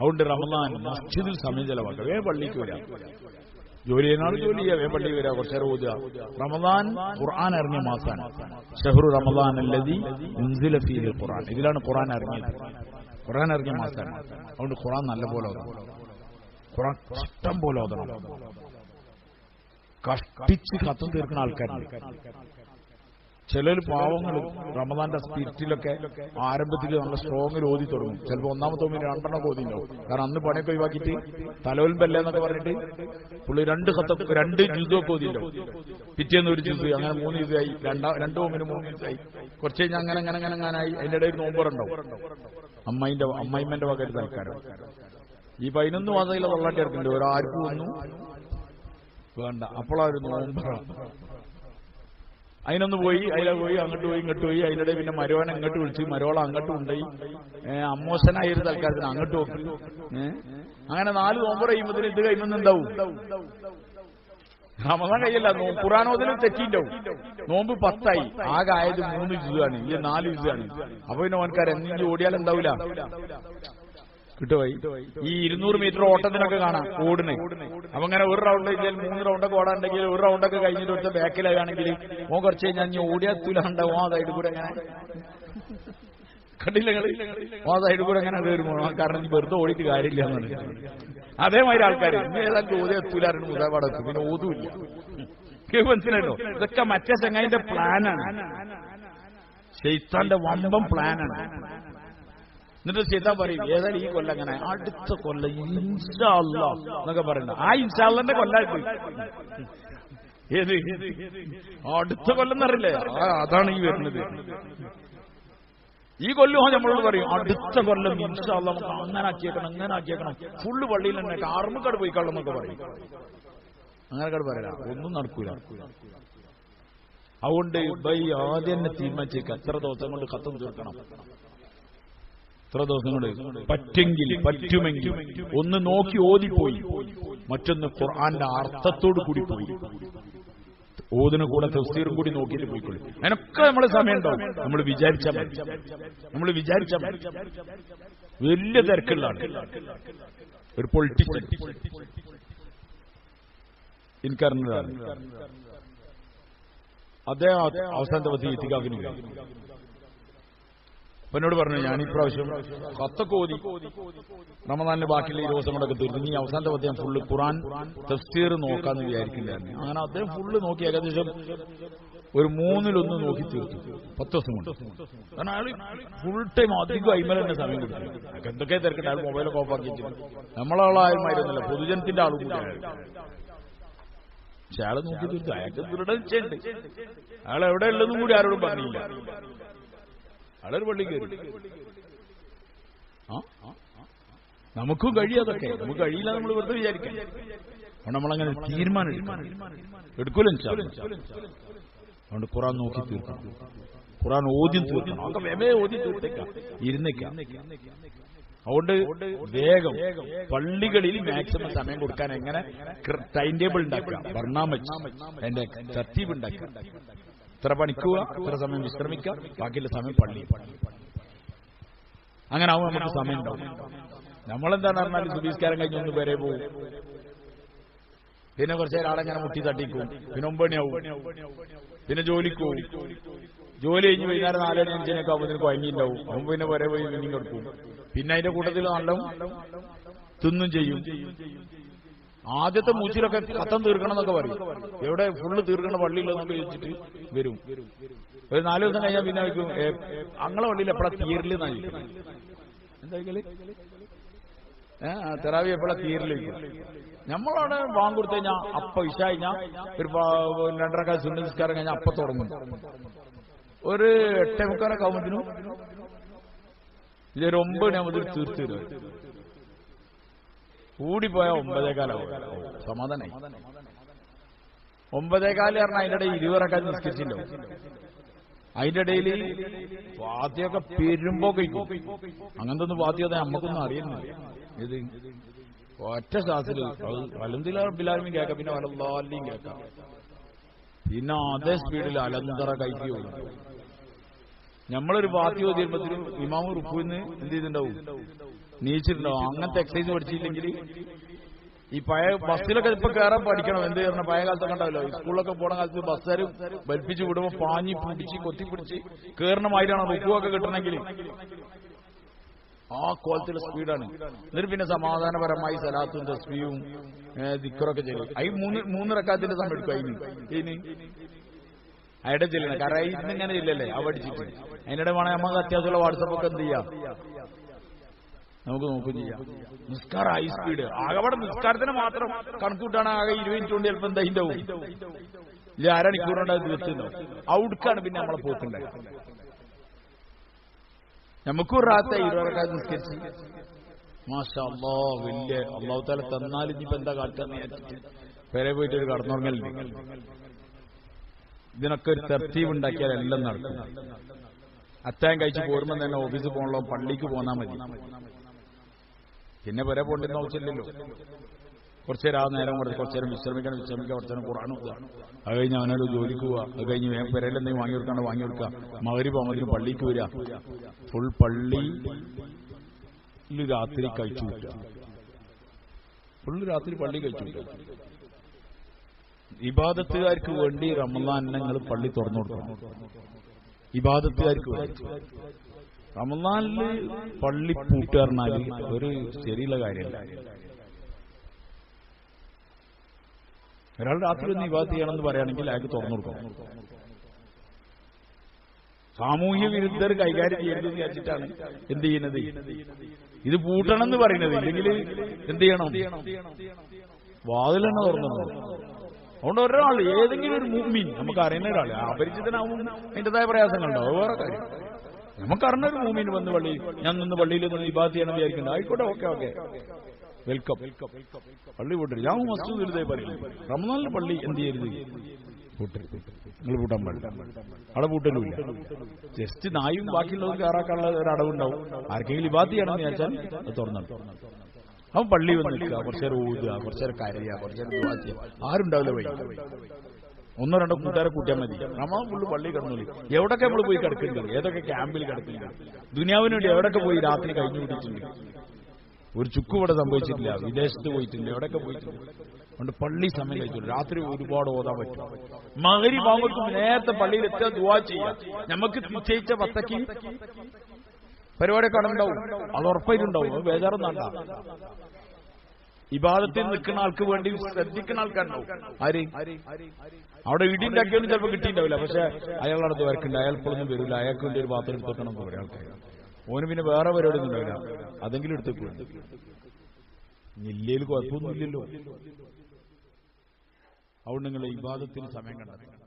അതുകൊണ്ട് റമദാൻ മസ്ജിദിൽ സമയം ചെലവാക്കുക. വേ പള്ളിക്ക് വരാം. ജോലി ചെയ്യുന്ന ജോലി ചെയ്യാം വേ പള്ളിക്ക് വരാം. കുറച്ചേരം ഓതുക. റമദാൻ ഖുർആൻ ഇറങ്ങിയ മാസമാണ് ഷെഹ്റു റമദാൻ അല്ലതി ഉൻസില ഫീൽ ഖുർആൻ. ഇതിലാണ് ഖുർആൻ ഇറങ്ങിയത് ഖുർആൻ ഇറങ്ങിയ മാസമാണ് അതുകൊണ്ട് ഖുർആൻ നല്ലപോലെ ഓതണം. ഖുർആൻ ഇഷ്ടം പോലെ ഓതണം. കഷ്ടിച്ച് കത്തും തീർക്കുന്ന ആൾക്കാരുണ്ട്. ചിലർ പാവങ്ങൾ റമദാന്റെ സ്പിരിറ്റിലൊക്കെ ആരംഭത്തിൽ നല്ല സ്ട്രോങ്ങിൽ ഓതി തുടങ്ങും. ചിലപ്പോൾ ഒന്നാമത്തെ ഒന്നിന് രണ്ടെണ്ണം ഓതിണ്ടാവും കാരണം അന്ന് പണിയൊക്കെ ഒഴിവാക്കിയിട്ട് തലവൽമ്പല്ല എന്നൊക്കെ പറഞ്ഞിട്ട് പുള്ളി രണ്ട് കത്തൊക്കെ രണ്ട് ജ്യൂസൊക്കെ ഓതിണ്ടാവും പിറ്റേന്ന് ഒരു ജ്യൂസ് അങ്ങനെ മൂന്ന് ജ്യൂസായി രണ്ടാ രണ്ടു ഒന്നിന് മൂന്ന് ജ്യൂസായി കുറച്ച് കഴിഞ്ഞാൽ അങ്ങനെ അങ്ങനെ അങ്ങനെ അങ്ങനായി അതിന്റെ ഇടയിൽ നോമ്പറുണ്ടാവും അമ്മയിന്റെ അമ്മയിമ്മന്റെ വക ഒരു തൽക്കാരം ഈ പതിനൊന്ന് മാസത്തിലെ വെള്ളാട്ടി ഇറക്കുന്നുണ്ട് ഒരാർക്കും ഒന്നും വേണ്ട. അപ്പോഴായിരുന്നു നോമ്പറ അതിനൊന്ന് പോയി അതിലെ പോയി അങ്ങോട്ട് പോയി ഇങ്ങോട്ട് പോയി. അതിനിടെ പിന്നെ മരോൻ അങ്ങോട്ട് വിളിച്ച് മരോള അങ്ങോട്ട് കൊണ്ടുപോയി ഏഹ് അമ്മോശനായ ഒരു തൽക്കാലത്തിന് അങ്ങോട്ട് നോക്കി അങ്ങനെ നാല് നോമ്പ് കഴിയുമ്പോൾ ഇത് കഴിയുന്നുണ്ടാവും റമദാൻ കഴിയല്ല നോ- ഖുറാനോദിലും തെറ്റിണ്ടാവും. നോമ്പ് പത്തായി ആകെ ആയത് മൂന്ന് ജിസാണ് ഈ നാല് ജിസാണ് അപ്പൊ പിന്നെ എന്തെങ്കിലും ഓടിയാൽ എന്താവൂല? കിട്ടുപോയി ഈ ഇരുന്നൂറ് മീറ്റർ ഓട്ടത്തിനൊക്കെ കാണാം ഓടിനെ അപ്പൊ അങ്ങനെ ഒരു റൗണ്ട് കഴിഞ്ഞാൽ മൂന്ന് റൗണ്ടൊക്കെ ഓടാണ്ടെങ്കിൽ ഒരു റൗണ്ടൊക്കെ കഴിഞ്ഞിട്ട് ഒരുത്ത ബാക്കിലാണെങ്കിൽ ഓ കുറച്ച് കഴിഞ്ഞാൽ ഞാൻ ഓടിയാ തുലാണ്ട ഓ അതായിട്ട് കൂടെ അങ്ങനെ. കണ്ടില്ല ആ സൈഡിൽ കൂടെ അങ്ങനെ വരുമോ കാരണം വെറുതെ ഓടിയിട്ട് കാര്യമില്ല എന്നാണ് അതേമാതിരി ആൾക്കാർ ഇങ്ങനെ ഓതി എത്തൂലാരും മുതാപാടെത്തും പിന്നെ ഓതുമില്ല മനസ്സിലായിട്ടോ ഇതൊക്കെ മറ്റേ ചങ്ങായിന്റെ പ്ലാനാണ് ശൈത്താന്റെ വമ്പം പ്ലാനാണ് എന്നിട്ട് ചെയ്താൽ പറയും ഏതായാലും ഈ കൊല്ലം അങ്ങനെ? അടുത്ത കൊല്ലം ഇൻഷാ അല്ലാ എന്നൊക്കെ പറയുന്നത്. ആ ഇൻഷാള്ളന്റെ കൊല്ലായിട്ട് ഏത്? അടുത്ത കൊല്ലം എന്നറിയില്ലേ? അതാണ് ഈ വരുന്നത്. ഈ കൊല്ലം നമ്മളോട് പറയും അടുത്ത കൊല്ലം ഇൻഷാ അല്ലാ നമുക്ക് അങ്ങനെ ആക്കിയേക്കണം അങ്ങനെ ആക്കിയേക്കണം. ഫുള്ള് പള്ളിയിൽ തന്നെ കാർമ്മക്കാട് പോയി കള്ളം എന്നൊക്കെ പറയും. അങ്ങനെ പറയാ ഒന്നും നടക്കൂല. അതുകൊണ്ട് ബൈ ആദ്യം തന്നെ തീരുമാനിച്ചേക്ക്. എത്ര ദിവസം കൊണ്ട് കത്തം തീർക്കണം? എത്ര ദിവസം കൊണ്ട് പറ്റെങ്കിൽ പറ്റുമെങ്കിൽ ഒന്ന് നോക്കി ഓതിപ്പോയി. മറ്റൊന്ന് ഖുർആന്റെ അർത്ഥത്തോട് കൂടി പോയി. ഓതിന് കൂടെ തഫ്സീറും കൂടി നോക്കിയിട്ട് പോയിക്കൊള്ളു. അതിനൊക്കെ നമ്മൾ സമയം ഉണ്ടാവും നമ്മൾ വിചാരിച്ചാൽ മതി. നമ്മൾ വിചാരിച്ചാൽ മതി. വലിയ തിരക്കുള്ള ആൾ ഒരു പൊളിറ്റിക്കൽ എനിക്കറിഞ്ഞതാണ് അദ്ദേഹം അവസാനത്തെ പത്തി ഇത്തിക്കാക്കിന് അപ്പൊ എന്നോട് പറഞ്ഞു ഞാൻ ഇപ്രാവശ്യം കത്തൊക്കെ ഓതി. റമദാനിന്റെ ബാക്കിയുള്ള ഈ ദിവസം കൊണ്ടൊക്കെ തീർന്നു നീ അവസാനത്തെ പത്ത് ഞാൻ ഫുള്ള് ഖുറാൻ തഫ്സീർ നോക്കാന്ന് വിചാരിക്കില്ലായിരുന്നു അങ്ങനെ അദ്ദേഹം ഫുള്ള് നോക്കി. ഏകദേശം ഒരു മൂന്നിലൊന്ന് നോക്കി തീർത്തു. പത്ത് ദിവസം കൊണ്ട്. കാരണം അയാൾ ഫുൾ ടൈം അധികം അയിമല തന്നെ സമയം അയാൾക്ക് എന്തൊക്കെ തിരക്കട്ടെ അയാൾ മൊബൈലൊക്കെ ഓഫ് ആക്കി നമ്മളാളായിരുന്നില്ല പൊതുജനത്തിന്റെ ആളും കൂടി അയാൾ. പക്ഷെ അയാളെ നോക്കി തീർത്തു. അയാൾക്ക് ദൃഢനിശ്ചയുണ്ട് അയാൾ എവിടെ ഉള്ളതും കൂടി ആരോടും പറഞ്ഞില്ല. അയാളൊരു പള്ളി കയറി. ആ നമുക്കും കഴിയാതൊക്കെ നമുക്ക് കഴിയില്ല നമ്മൾ വെറുതെ വിചാരിക്കാം. അതുകൊണ്ട് നമ്മളങ്ങനെ തീരുമാനം എടുക്കൂലും അതുകൊണ്ട് ഖുറാൻ നോക്കി തീർക്കണം. ഖുറാൻ ഓദ്യം തീർക്കണം. അതൊക്കെ വേമേ ഓതി തീർത്തേക്കാം. ഇരുന്നേക്കാം. അതുകൊണ്ട് വേഗം പള്ളികളിൽ മാക്സിമം സമയം കൊടുക്കാൻ എങ്ങനെ ടൈം ടേബിൾ ഉണ്ടാക്കുക വർണാമച്ച് അതിന്റെ തർത്തീബ് ഉണ്ടാക്കുക ഇത്ര പണിക്കുക ഇത്ര സമയം വിശ്രമിക്കുക? ബാക്കിയുള്ള സമയം പള്ളി. അങ്ങനെ ആവും നമുക്ക് സമയം ഉണ്ടാവും. നമ്മളെന്താണ് പറഞ്ഞാൽ സുബീസ്കാരം കഴിഞ്ഞ് ഒന്ന് പേരെ പോകും പിന്നെ കുറച്ച് ആളെങ്ങനെ മുട്ടി തട്ടിക്കും. പിന്നെ ഒമ്പണിയാവും. പിന്നെ ജോലിക്ക് പോകും ജോലി കഴിഞ്ഞ് വൈകുന്നേരം നാലണി അഞ്ചിനൊക്കെ ആവുമ്പോൾ കുഴങ്ങിണ്ടാവും അവൻ പിന്നെ വരെ പോയി മീനിങ് കൊടുക്കും. പിന്നെ അതിന്റെ കൂട്ടത്തിൽ നല്ല തിന്നും ചെയ്യും. ആദ്യത്തെ മൂച്ചിലൊക്കെ കത്തം തീർക്കണം എന്നൊക്കെ പറയും. എവിടെ ഫുള്ള് തീർക്കണ പള്ളിയില്ലെന്നൊക്കെ ചോദിച്ചിട്ട് വരും. ഒരു നാല് ദിവസം കഴിഞ്ഞാൽ പിന്നെ വയ്ക്കും. അങ്ങളെ പള്ളിയിൽ എപ്പോഴാ തീരൽ എന്നാ ചോദിക്കുന്നത് എന്താ ഏഹ് തെറാവി എപ്പോഴാ തീരൽ നമ്മളവിടെ വാങ്ങുകൊടുത്തു കഴിഞ്ഞാൽ അപ്പ ഇഷ കഴിഞ്ഞാൽ ഒരു രണ്ടരക്കാൽ സുന്ദര നിസ്കാരം കഴിഞ്ഞാൽ അപ്പ തുടങ്ങും. ഒരു എട്ടേ മുക്കാലൊക്കെ ആകുമ്പോഴത്തേനും ഇതൊരു ഒമ്പത് ആകുമ്പോൾ തീർത്തു തരും. കൂടിപ്പോയ ഒമ്പതേകാലാവും സമാധാനായി. ഒമ്പതേകാൽ പറഞ്ഞാൽ അതിന്റെ ഇടയിൽ ഇരുവറക്കാൻ നിസ്കരിച്ചില്ലോ. അതിന്റെ ഇടയിൽ വാദ്യമൊക്കെ പെരുമ്പോ കഴിക്കും. അങ്ങനത്തെ ഒന്നും വാദ്യത നമ്മക്കൊന്നും അറിയുന്നില്ല. ഇത് ഒറ്റ ശ്വാസത്തിൽ അലന്തില ബിലാലും കേൾക്കാം. പിന്നെ വലല്ലാലിയും കേൾക്കാം. പിന്നെ അതേ സ്പീഡിൽ അലന്തറ കഴിക്കുകയുള്ളൂ നമ്മളൊരു പാർട്ടി ഓതി ഇമാമ് റുക്കുന്ന് എന്ത് ചെയ്തിട്ടുണ്ടാവും? നീച്ചിട്ടുണ്ടാവും. അങ്ങനത്തെ എക്സസൈസ് പഠിച്ചില്ലെങ്കിൽ ഈ പഴയ ബസ്സിലൊക്കെ ഇപ്പൊ കയറാൻ പഠിക്കണം. എന്ത് ചെയ്യണം? പഴയ കാലത്തൊക്കെ ഉണ്ടാവല്ലോ? സ്കൂളിലൊക്കെ പോണ കാലത്ത് ബസ്സാര് വലിപ്പിച്ച് വിടുമ്പോ പാഞ്ഞി പിടിച്ച് കൊത്തി പിടിച്ച് കയറണമായിട്ടാണ് റുക്കുവൊക്കെ കിട്ടണമെങ്കിൽ ആ കോലത്തിലെ സ്പീഡാണ്. എന്നിട്ട് പിന്നെ സമാധാനപരമായി സലാത്തും തസ്ബിയും ദിക്കറൊക്കെ ചെയ്യും. ഈ മൂന്ന് മൂന്ന് റക്കാത്തിന്റെ സമയം എടുക്കും അതിന്. അയാളുടെ ചെല്ലണം കാരണം ഇന്ന് ഇങ്ങനെ ഇല്ലല്ലേ? ആ പഠിച്ചിട്ട് അതിനിടെ വേണേ നമുക്ക് അത്യാവശ്യമുള്ള വാട്സപ്പ് ഒക്കെ എന്ത് ചെയ്യാം? നമുക്ക് നോക്കും ചെയ്യാം. നിസ്കാർ ഹൈ സ്പീഡ് ആകെ നിസ്കാരത്തിന് മാത്രം കണക്കൂട്ടാണ് ആകെ ഇരുപത് മിനിറ്റ് കൊണ്ട് ചിലപ്പോൾ എന്താ ഉണ്ടാവും ഇല്ല അരമണിക്കൂറുണ്ട് അത് ഔട്ട്ക്കാണ് പിന്നെ നമ്മളെ പോക്കുണ്ടായി നമുക്കും റാത്ത ഇരുപറക്കാതെ നിസ്കരിച്ച്. മാഷാ വലിയ അള്ളാഹു താല തന്നാലും ഇനിയിപ്പോ എന്താ കാട്ടുക പേരെ പോയിട്ട് ഒരു കടന്നുറങ്ങലുണ്ട്. ഇതിനൊക്കെ ഒരു തെർത്തീവ് ഉണ്ടാക്കിയാൽ എല്ലാം നടക്കും. അത്താൻ കഴിച്ച് പോരുമ്പോൾ തന്നെ ഓഫീസിൽ പോകണല്ലോ പള്ളിക്ക് പോന്നാ മതി. പിന്നെ വരെ പോകേണ്ടെന്ന് ആവശ്യമില്ലല്ലോ. കുറച്ചു നേരം ആ നേരം കുറച്ച് കുറച്ച് നേരം വിശ്രമിക്കണം വിശ്രമിക്കാൻ കുറച്ചു നേരം ഖുറാനും അത് കഴിഞ്ഞ് അവനൊരു ജോലിക്ക് പോവുക. അത് കഴിഞ്ഞ് വേഗം വാങ്ങി കൊടുക്കാണ്ട് വാങ്ങി കൊടുക്കുക. മകരി പോകുമ്പോൾ പള്ളിക്ക് വരിക. ഫുൾ പള്ളി രാത്രി കഴിച്ചു വിട്ടുക ഫുള്ള് രാത്രി പള്ളി കഴിച്ചു വിട്ടുക ഇബാദത്തുകാർക്ക് വേണ്ടി റമദാൻ പള്ളി തുറന്നു കൊടുക്കണം. ഇബാദത്തുകാർക്ക് വേണ്ടി. റമദാനിൽ പള്ളി പൂട്ടുകാരനാല് ഒരു ശരിയുള്ള കാര്യമല്ല. ഒരാൾ രാത്രി ഒന്ന് ഇബാദത്ത് ചെയ്യണമെന്ന് പറയുകയാണെങ്കിൽ അയാൾക്ക് തുറന്നു കൊടുക്കണം. സാമൂഹ്യ വിരുദ്ധർ കൈകാര്യം ചെയ്യരുതെന്ന് വിചാരിച്ചിട്ടാണ് എന്ത് ചെയ്യുന്നത്? ഇത് പൂട്ടണം എന്ന് പറയുന്നത്. ഇല്ലെങ്കിൽ എന്ത് ചെയ്യണം? വാതിലെണ്ണ തുറന്നു അതുകൊണ്ട് ഒരാൾ ഏതെങ്കിലും ഒരു മുമ്മിൻ നമുക്ക് അറിയുന്ന ഒരാൾ അപരിചിതനാവും. അതിന്റെതായ പ്രയാസങ്ങളുണ്ടാവും വേറെ കാര്യം. നമുക്കറിഞ്ഞ ഒരു മൂമിൻ വന്ന് പള്ളി ഞാൻ നിന്ന് പള്ളിയിൽ നിന്ന് ഇബാദ് ചെയ്യണം വിചാരിക്കണ്ട ആയിക്കോട്ടെ ഓക്കെ ഓക്കെ. വെൽക്കം പള്ളി പൂട്ടരുത് ഞാൻ മസ്ജിദ് ഇരുതേ പറയും റമനാലിന് പള്ളി എന്ത് ചെയ്യരുത്? പൂട്ടരുത്. നിങ്ങൾ പൂട്ടാൻ പാടില്ല. അവിടെ പൂട്ടലുമില്ല. ജസ്റ്റ് നായും ബാക്കിയുള്ളത് കയറാക്കാനുള്ള ഒരു അടവുണ്ടാവും. ആർക്കെങ്കിലും ഇബാദ് ചെയ്യണം എന്ന് അത് തുറന്നു അവൻ പള്ളി വന്ന് നിൽക്കുക. കുറച്ചു നേരം ഊതുക കുറച്ചു നേരം കരയുക കുറച്ചു നേരം ദുആ ആരുണ്ടാവില്ല വൈകി ഒന്നോ രണ്ടോ കൂട്ടുകാരെ കൂട്ടിയാൽ മതി. റമാൻ ഫുള്ള് പള്ളി കിടന്നു എവിടൊക്കെ നമ്മൾ പോയി കിടക്കുന്നുണ്ട്? ഏതൊക്കെ ക്യാമ്പിൽ കിടക്കുന്നുണ്ട്? ദുനിയാവിന് വേണ്ടി എവിടൊക്കെ പോയി രാത്രി കഴിഞ്ഞു കൂട്ടിയിട്ടുണ്ട് ഒരു ചുക്ക് ഇവിടെ സംഭവിച്ചിട്ടില്ല. വിദേശത്ത് പോയിട്ടുണ്ട്. എവിടെയൊക്കെ പോയിട്ടുണ്ട്? അതുകൊണ്ട് പള്ളി സമയം കഴിച്ചു രാത്രി ഒരുപാട് ഓതാൻ പറ്റും. മകരി പാമ്പർക്കും നേരത്തെ പള്ളിയിൽ എത്തുക ദുവാ ചെയ്യാം നമുക്ക് നിശ്ചയിച്ച പത്തക്ക് പരിപാടിയൊക്കെ ഉണ്ടാവും അത് ഉറപ്പായിട്ടുണ്ടാവും. അത് ബേജാറൊന്നും വേണ്ട. ഇബാദത്തിൽ നിൽക്കുന്ന ആൾക്ക് വേണ്ടി ശ്രദ്ധിക്കുന്ന ആൾക്കാരുണ്ടാവും. ആര്? അവിടെ ഇടിയുണ്ടാക്കിയൊന്നും ചിലപ്പോൾ കിട്ടിയിട്ടുണ്ടാവില്ല. പക്ഷെ അയാളുടെ അടുത്ത് വരക്കുണ്ട് അയാൾ ഇപ്പോഴൊന്നും വരില്ല. അയാൾക്ക് വേണ്ടി ഒരു പാത്രം എടുത്തേക്കണം പറയാം. ആൾക്കാർ ഓന് പിന്നെ വേറെ പരിപാടി ഒന്നും ഉണ്ടാവില്ല. അതെങ്കിലും എടുത്തേക്കും ഇല്ലേൽ കുഴപ്പമൊന്നുമില്ലല്ലോ. അതുകൊണ്ട് നിങ്ങൾ ഇബാദത്തിന് സമയം കണ്ടെത്തുക